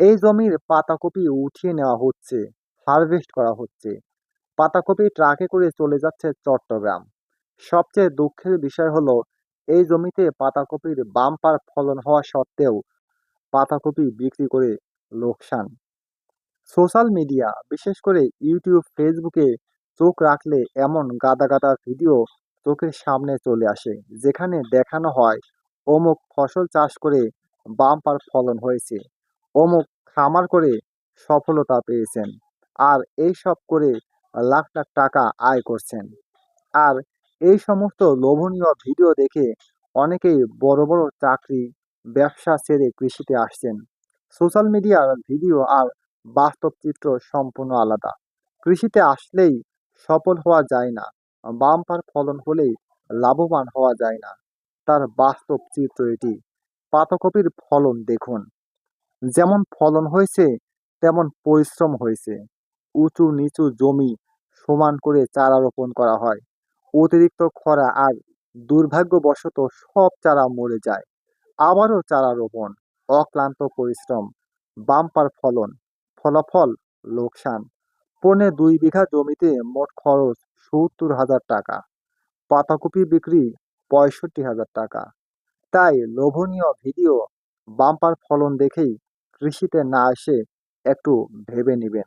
এই জমির পাতাকপি উঠিয়ে নেওয়া হচ্ছে হারভেস্ট করা হচ্ছে। পাতাকপি ট্রাকে করে চলে যাচ্ছে চট্টগ্রাম। সবচেয়ে দুঃখের বিষয় হলো, এই জমিতে পাতাকপির বাম্পার ফলন হওয়া সত্ত্বেও পাতাকপি বিক্রি করে লোকসান। সোশ্যাল মিডিয়া, বিশেষ করে ইউটিউব ফেসবুকে চোখ রাখলে এমন গাদা গাদা ভিডিও চোখের সামনে চলে আসে, যেখানে দেখানো হয়, অমুক ফসল চাষ করে বাম্পার ফলন হয়েছে। অমুক খামার করে সফলতা পেয়েছেন আর এই সব করে লাখ লাখ টাকা আয় করছেন। আর এই সমস্ত লোভনীয় ভিডিও দেখে অনেকেই বড় বড় চাকরি, ব্যবসা ছেড়ে কৃষিতে আসছেন। সোশ্যাল মিডিয়ার ভিডিও আর বাস্তব চিত্র সম্পূর্ণ আলাদা। কৃষিতে আসলেই সফল হওয়া যায় না, বাম্পার ফলন হলেই লাভবান হওয়া যায় না। তার বাস্তব চিত্র এটি। পাতাকপির ফলন দেখুন। যেমন ফলন হয়েছে, তেমন পরিশ্রম হয়েছে। উঁচু নিচু জমি সমান করে চারা রোপণ করা হয়। অতিরিক্ত খরা আর দুর্ভাগ্যবশত সব চারা মরে যায়। আবারও চারা রোপণ, অক্লান্ত পরিশ্রম, বাম্পার ফলন, ফলাফল লোকসান। পৌনে দুই বিঘা জমিতে মোট খরচ সত্তর হাজার টাকা। পাতাকপি বিক্রি পঁয়ষট্টি হাজার টাকা। তাই লোভনীয় ভিডিও বাম্পার ফলন দেখেই কৃষিতে না এসে একটু ভেবে নেবেন।